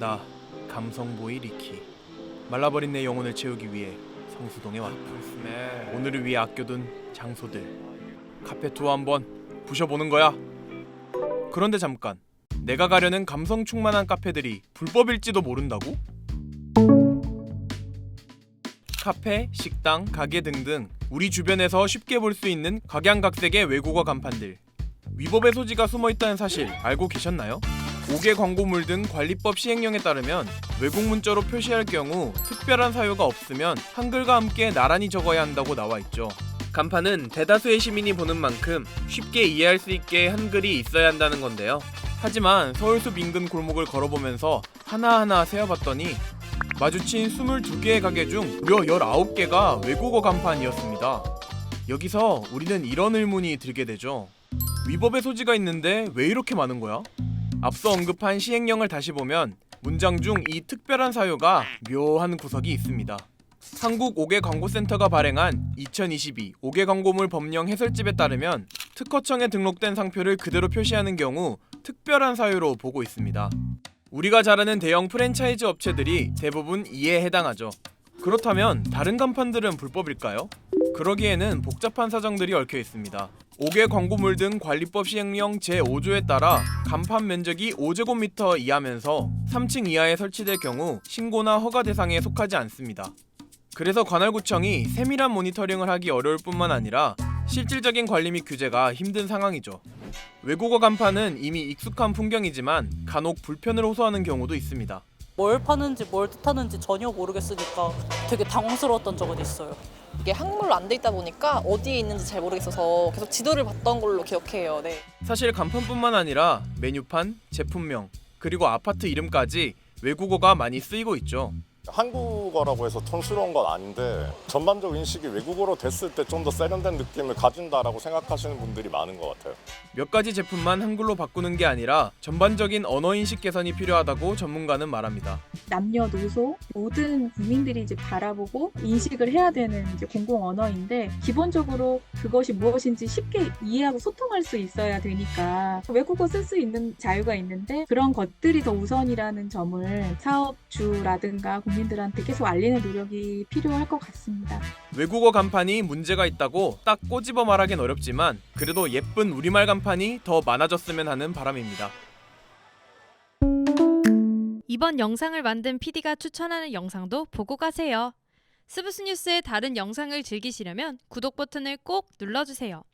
나 감성보이 리키 말라버린 내 영혼을 채우기 위해 성수동에 왔다. 오늘을 위해 아껴둔 장소들. 카페 투어 한번 부셔보는 거야. 그런데 잠깐 내가 가려는 감성 충만한 카페들이 불법일지도 모른다고? 카페, 식당, 가게 등등 우리 주변에서 쉽게 볼 수 있는 각양각색의 외국어 간판들. 위법의 소지가 숨어 있다는 사실 알고 계셨나요? 5개 광고물 등 관리법 시행령에 따르면 외국 문자로 표시할 경우 특별한 사유가 없으면 한글과 함께 나란히 적어야 한다고 나와 있죠. 간판은 대다수의 시민이 보는 만큼 쉽게 이해할 수 있게 한글이 있어야 한다는 건데요. 하지만 서울숲 인근 골목을 걸어보면서 하나하나 세어봤더니 마주친 22개의 가게 중 무려 19개가 외국어 간판이었습니다. 여기서 우리는 이런 의문이 들게 되죠. 위법의 소지가 있는데 왜 이렇게 많은 거야? 앞서 언급한 시행령을 다시 보면 문장 중 이 특별한 사유가 묘한 구석이 있습니다. 한국 5개 광고센터가 발행한 2022 5개 광고물 법령 해설집에 따르면 특허청에 등록된 상표를 그대로 표시하는 경우 특별한 사유로 보고 있습니다. 우리가 잘 아는 대형 프랜차이즈 업체들이 대부분 이에 해당하죠. 그렇다면 다른 간판들은 불법일까요? 그러기에는 복잡한 사정들이 얽혀 있습니다. 5개 광고물 등 관리법 시행령 제5조에 따라 간판 면적이 5제곱미터 이하면서 3층 이하에 설치될 경우 신고나 허가 대상에 속하지 않습니다. 그래서 관할구청이 세밀한 모니터링을 하기 어려울 뿐만 아니라 실질적인 관리 및 규제가 힘든 상황이죠. 외국어 간판은 이미 익숙한 풍경이지만 간혹 불편을 호소하는 경우도 있습니다. 뭘 파는지 뭘 뜻하는지 전혀 모르겠으니까 되게 당황스러웠던 적은 있어요. 이게 한글로 안 돼 있다 보니까 어디에 있는지 잘 모르겠어서 계속 지도를 봤던 걸로 기억해요. 네. 사실 간판뿐만 아니라 메뉴판, 제품명, 그리고 아파트 이름까지 외국어가 많이 쓰이고 있죠. 한국어라고 해서 촌스러운 건 아닌데 전반적 인식이 외국어로 됐을 때 좀 더 세련된 느낌을 가진다라고 생각하시는 분들이 많은 것 같아요. 몇 가지 제품만 한글로 바꾸는 게 아니라 전반적인 언어 인식 개선이 필요하다고 전문가는 말합니다. 남녀노소 모든 국민들이 이제 바라보고 인식을 해야 되는 이제 공공 언어인데 기본적으로 그것이 무엇인지 쉽게 이해하고 소통할 수 있어야 되니까 외국어 쓸 수 있는 자유가 있는데 그런 것들이 더 우선이라는 점을 사업주라든가 국민 들한테 계속 알리는 노력이 필요할 것 같습니다. 외국어 간판이 문제가 있다고 딱 꼬집어 말하긴 어렵지만 그래도 예쁜 우리말 간판이 더 많아졌으면 하는 바람입니다. 이번 영상을 만든 PD가 추천하는 영상도 보고 가세요. 스브스 뉴스의 다른 영상을 즐기시려면 구독 버튼을 꼭 눌러주세요.